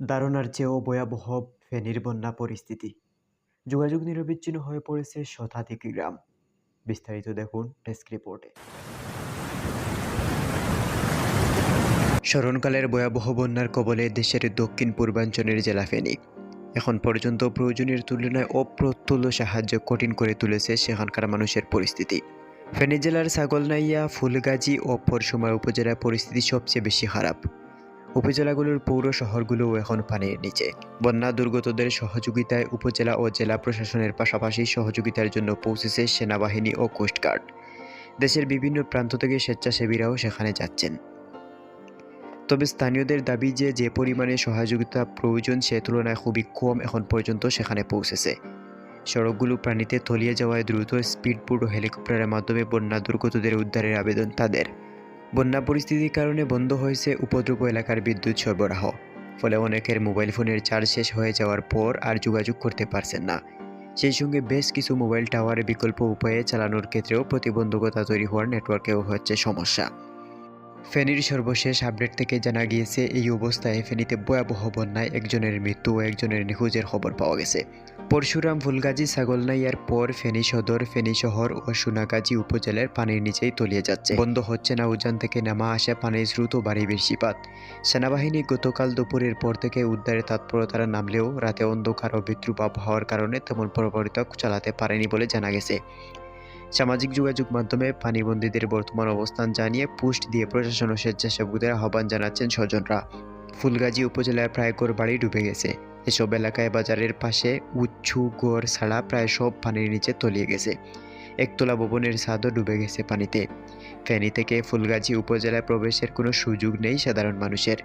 ধারণার চেয়েও ভয়াবহ ফেনীর বন্যা পরিস্থিতি। যোগাযোগ নিরবিচ্ছিন্ন হয়ে পড়েছে শতাধিক গ্রাম। বিস্তারিত দেখুন ডেস্ক রিপোর্টে। স্মরণকালের ভয়াবহ বন্যার কবলে দেশের দক্ষিণ পূর্বাঞ্চলের জেলা ফেনী। এখন পর্যন্ত প্রয়োজনের তুলনায় অপ্রতুল্য সাহায্য কঠিন করে তুলেছে সেখানকার মানুষের পরিস্থিতি। ফেনী জেলার ছাগলনাইয়া, ফুলগাজী ও পরশুমার উপজেলার পরিস্থিতি সবচেয়ে বেশি খারাপ। উপজেলাগুলোর পৌর শহরগুলোও এখন পানির নিচে। বন্যা দুর্গতদের সহযোগিতায় উপজেলা ও জেলা প্রশাসনের পাশাপাশি সহযোগিতার জন্য পৌঁছেছে সেনাবাহিনী ও কোস্টগার্ড দেশের বিভিন্ন প্রান্ত থেকে স্বেচ্ছাসেবীরাও সেখানে যাচ্ছেন। তবে স্থানীয়দের দাবি যে যে পরিমাণে সহযোগিতা প্রয়োজন সে তুলনায় খুবই কম এখন পর্যন্ত সেখানে পৌঁছেছে। সড়কগুলো প্রাণীতে তলিয়ে যাওয়ায় দ্রুত স্পিডবোট ও হেলিকপ্টারের মাধ্যমে বন্যা দুর্গতদের উদ্ধারের আবেদন তাদের। বন্যা পরিস্থিতির কারণে বন্ধ হয়েছে উপদ্রব এলাকার বিদ্যুৎ সরবরাহ, ফলে অনেকের মোবাইল ফোনের চার্জ শেষ হয়ে যাওয়ার পর আর যোগাযোগ করতে পারছেন না। সেই সঙ্গে বেশ কিছু মোবাইল টাওয়ারের বিকল্প উপায়ে চালানোর ক্ষেত্রেও প্রতিবন্ধকতা তৈরি হওয়ার নেটওয়ার্কেও হচ্ছে সমস্যা। ফেনীর সর্বশেষ আপডেট থেকে জানা গিয়েছে, এই অবস্থায় ফেনীতে ভয়াবহ বন্যায় একজনের মৃত্যু ও একজনের নিখোঁজের খবর পাওয়া গেছে। পরশুরাম, ফুলগাজী, ছাগলনাইয়ার পর ফেনী সদর, ফেনী শহর ও সোনাগাজী উপজেলার পানির নিচেই তলিয়ে যাচ্ছে। বন্ধ হচ্ছে না উজান থেকে নামা আসা পানির দ্রুত বাড়ি বৃষ্টিপাত। সেনাবাহিনী গতকাল দুপুরের পর থেকে উদ্ধারের তৎপরতারা নামলেও রাতে অন্ধকার ও বিদ্রুপ আবহাওয়ার কারণে তেমন প্রভাবিত চালাতে পারেনি বলে জানা গেছে। সামাজিক যোগাযোগ মাধ্যমে পানিবন্দীদের বর্তমান অবস্থান জানিয়ে পোস্ট দিয়ে প্রশাসন ও স্বেচ্ছাসেবকদের আহ্বান জানাচ্ছেন স্বজনরা। ফুলগাজী উপজেলায় প্রায় গড় বাড়ি ডুবে গেছে। এসব এলাকায় বাজারের পাশে উচ্ছু গড় ছাড়া প্রায় সব পানির নিচে তলিয়ে গেছে। একতলা ভবনের ছাদও ডুবে গেছে পানিতে। ফেনী থেকে ফুলগাজী উপজেলায় প্রবেশের কোনো সুযোগ নেই সাধারণ মানুষের।